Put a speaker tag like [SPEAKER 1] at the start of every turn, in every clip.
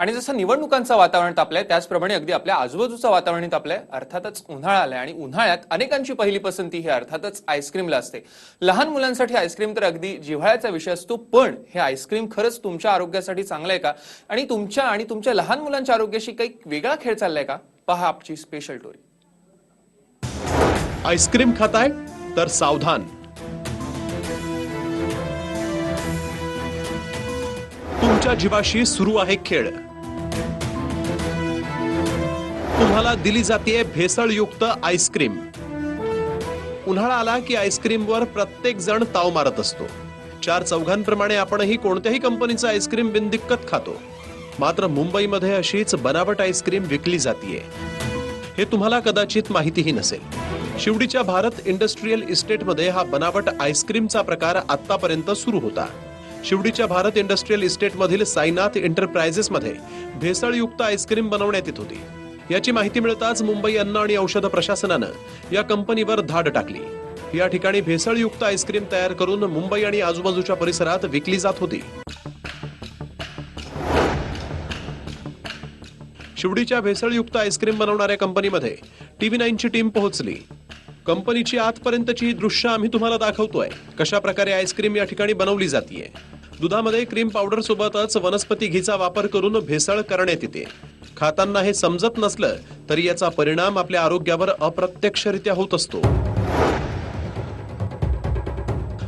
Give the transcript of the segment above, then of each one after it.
[SPEAKER 1] आणि जसं निवडणुकांचं वातावरण तापलंय त्याचप्रमाणे अगदी आपल्या आजूबाजूचं वातावरण तापलंय. अर्थातच उन्हाळा आलाय आणि उन्हाळ्यात अनेकांची पहिली पसंती ही अर्थातच आईस्क्रीमला असते. लहान मुलांसाठी आईस्क्रीम तर अगदी जिव्हाळ्याचा विषय असतो पण हे आईस्क्रीम खरंच तुमच्या आरोग्यासाठी चांगलं आहे का? आणि तुमच्या आणि तुमच्या लहान मुलांच्या आरोग्याशी काही वेगळा खेळ चाललाय का? पहा आपची स्पेशल टोरी
[SPEAKER 2] आईस्क्रीम खाताय तर सावधान. तुमच्या जीवाशी सुरू आहे खेळ. तुम्हाला दिली जाते भेसळयुक्त आईस्क्रीम. उन्हाळा आला की आईस्क्रीमवर प्रत्येक जण ताव मारत असतो. चार चौघांप्रमाणे आपणही कोणत्याही कंपनीचं आईस्क्रीम बिनदिक्कत खातो. मात्र मुंबईमध्ये अशीच बनावट आईस्क्रीम विकली जातीये. हे तुम्हाला कदाचित माहितीही नसेल. शिवडीच्या भारत इंडस्ट्रीयल इस्टेटमध्ये हा बनावट आईस्क्रीमचा प्रकार आतापर्यंत सुरू होता. शिवडीच्या भारत इंडस्ट्रीयल इस्टेटमधील साईनाथ एंटरप्राइजेसमध्ये भेसळयुक्त आईस्क्रीम बनवण्यात येत होती. याची माहिती मिळताच मुंबई अन्न आणि औषध प्रशासनानं या कंपनीवर धाड टाकली. या ठिकाणी भेसळयुक्त आईस्क्रीम तयार करून मुंबई आणि आजूबाजूच्या परिसरात विकली जात होती. शिवडीच्या भेसळयुक्त आईस्क्रीम बनवणाऱ्या कंपनीमध्ये टीव्ही नाईनची टीम पोहोचली. कंपनीची आतपर्यंतची ही दृश्य आम्ही तुम्हाला दाखवतोय. कशा प्रकारे आईस्क्रीम या ठिकाणी बनवली जाते दुधामध्ये क्रीम पावडर सोबतच वनस्पती घीचा वापर करून भेसळ करण्यात येते. खाताना हे समजत नसलं तरी याचा परिणाम आपल्या आरोग्यावर अप्रत्यक्षरित्या होत असतो.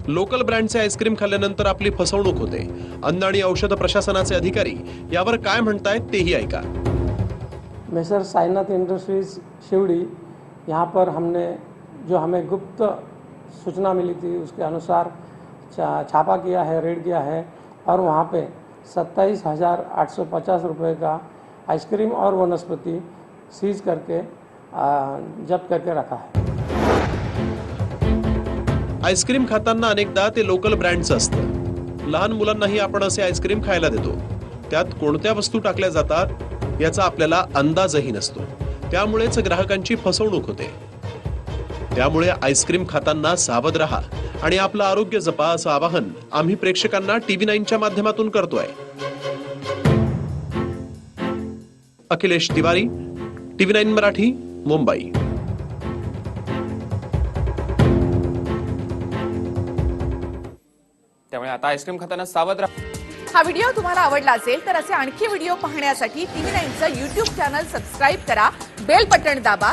[SPEAKER 2] लोकल ब्रँडचे आईस्क्रीम खाल्ल्यानंतर आपली फसवणूक होते. अन्न आणि औषध प्रशासनाचे अधिकारी यावर काय म्हणतायत तेही ऐका.
[SPEAKER 3] मेसर साईनाथ इंडस्ट्रीज शिवड़ी यहाँ पर हमने जो हमें गुप्त सूचना मिली थी उसके अनुसार छा, छापा किया है रेड किया है और वहाँ पे सत्ताईस हज़ार आठ सौ पचास रुपये का आइसक्रीम और वनस्पति सीज करके जब्त करके रखा है।
[SPEAKER 2] आईस्क्रीम खाताना अनेकदा ते लोकल ब्रँडचं असतं. लहान मुलांनाही आपण असे आईस्क्रीम खायला देतो. त्यात कोणत्या वस्तू टाकल्या जातात याचा आपल्याला अंदाजही नसतो. त्यामुळेच ग्राहकांची फसवणूक होते. त्यामुळे आईस्क्रीम खाताना सावध राहा आणि आपलं आरोग्य जपा असं आवाहन आम्ही प्रेक्षकांना टीव्ही नाईनच्या माध्यमातून करतोय. Akhilesh Tiwari TV nine Marathi Mumbai.
[SPEAKER 1] त्यामुळे आता आईस्क्रीम खाताना सावध राहा.
[SPEAKER 4] हा व्हिडिओ तुम्हाला आवडला असेल तर असे आणखी व्हिडिओ पाहण्यासाठी टीव्ही नाईनचं युट्यूब चॅनल सबस्क्राईब करा बेल बटण दाबा